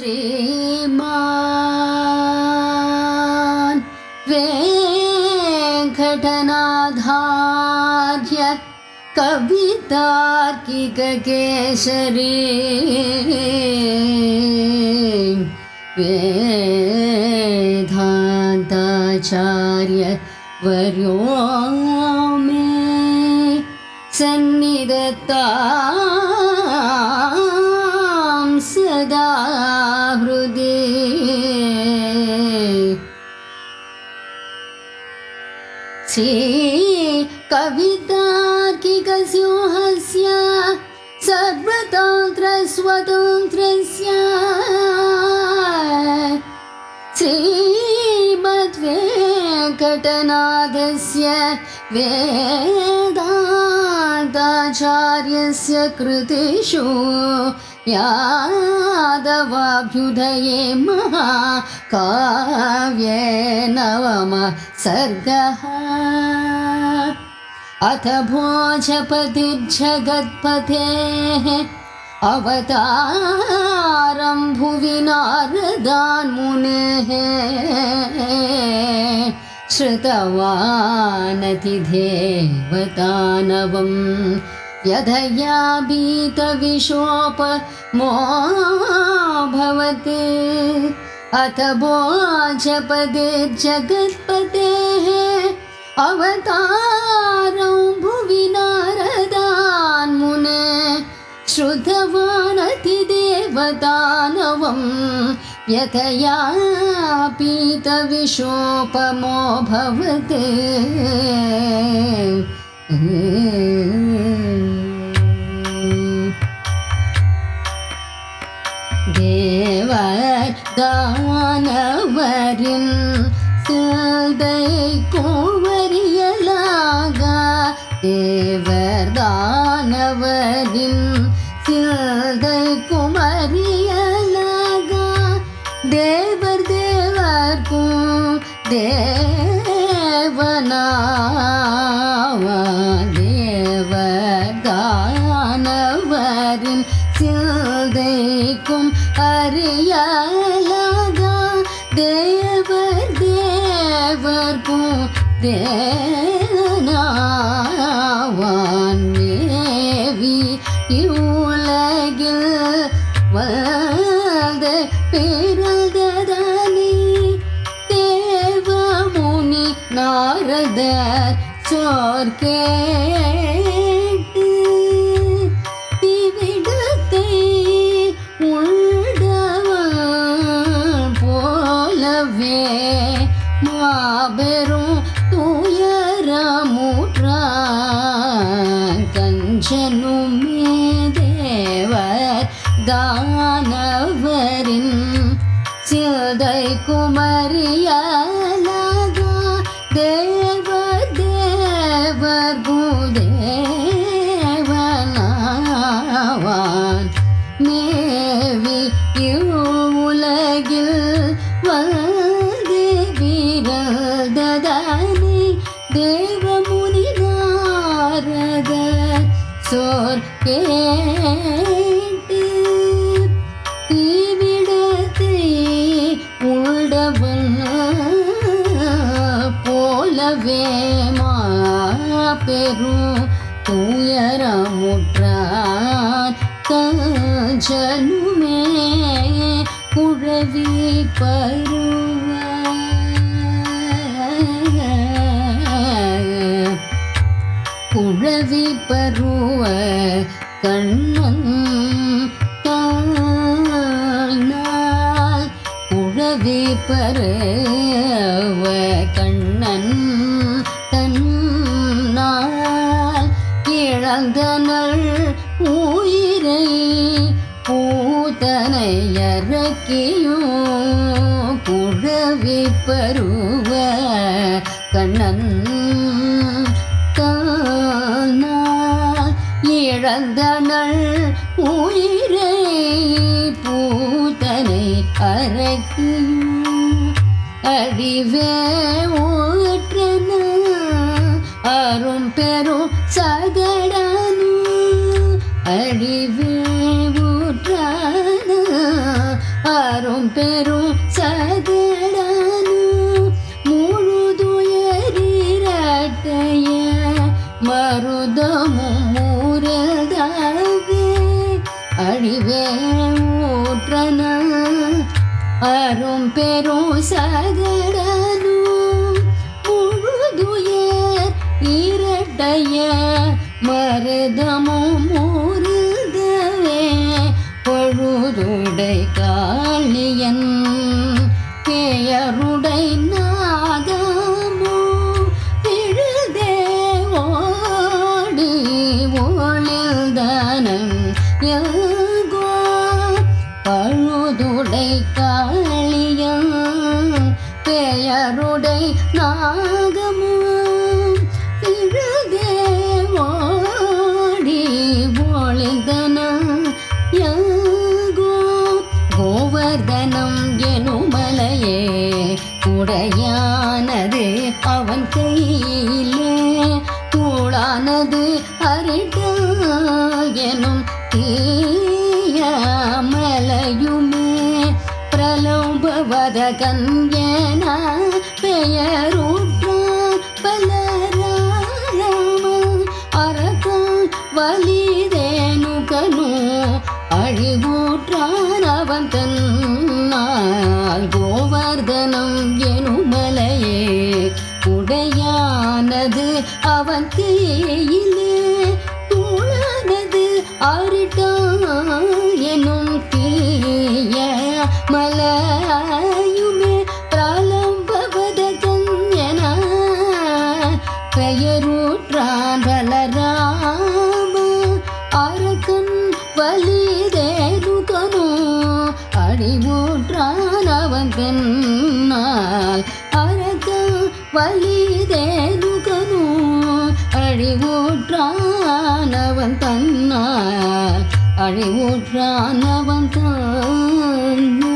श्रीमान् वेङ्कटनाधार्य कवितार्किककेसरी वेदान्ताचार्य वर्यो मे सन्निधत्तां से सर्वतान्त्र स्वतन्त्रस्य श्रीमद्वे घटनादस्य वेदाचार्यस्य कृतिषु यादवाभ्युदये महाकाव्ये नवम सर्गः। अथ भोजपतिर्जगत्पतेः अवतारं भुवि नारदान्मुनेः श्रुतवानतिदेवतानवं यधया भीतविशोपमोऽभवत् अथ भोजपदे जगत्पतेः अवतारं भुवि नारदान्मुने श्रुतवानतिदेवतानवं यतया पीतविशोपमो भवत् தேவதானவரின் சிந்தை கூவரியலாக தேவர் தானவரின் சிந்தை குமரியலாக தேவர் தேவர்க்கும் தேவனாவா தேவர்க்கும் தேனாவான் மேவி இவ்வுலகில் வாழ்ந்த பிறந்ததனி தேவமுனி நாரதர் சொற்கேட்டு மாபெரும் துயரமுற்றான். கஞ்சனுமே தேவர் தானவரின். சிதை குமரியலாக துயரமுற்றான் கஞ்சனுமே குழவி பருவ குழவி பருவ கண்ணன் தானால் இழந்தனள் உயிரை பூத்தனை இறக்கியும் குழவி பருவ கண்ணன் தானால் இழந்தனள் உயிரை பூத்தனை அறக்கியும் அறிவே ஊற்றன. அரும் பெரும் சகடா அழிவே ஊற்றான அரும் பெரும் சகடனு முழுதுயரிரட்டைய மருதமும் மூரதாவே அழிவே ஊற்றன அரும் பெரும் சகடனு முழுதுயர் இரட்டைய மருதமும் மூர கொடை காளியன் பெயருடை நாதமோ விழுதே ஓடி ஒளிர்தனம் எல்கோ பழுதுடை காளியன் பெயருடை நாகமோ உடையானது அவன் கையிலே தூளானது அரிட்டால் எனும் தீயமலையுமே பிரலோபவத கன்யன பெயருற்றான் பலராம அரக்கம் வலிதேனுகனு அழிவூற்றான் அவன் தன் மலையுமே பிரலம்பவத கன்யன பெயரூற்றான் பலராம. அரக்கன் வலிதேனுகனோ அடிவூற்றான் அவன் பெண்ணால். அரக்கன் வலிதேனுகனோ அழிவூற்றான் அவன் தன்னால் அழிவூற்றான் அவன் தான் don't.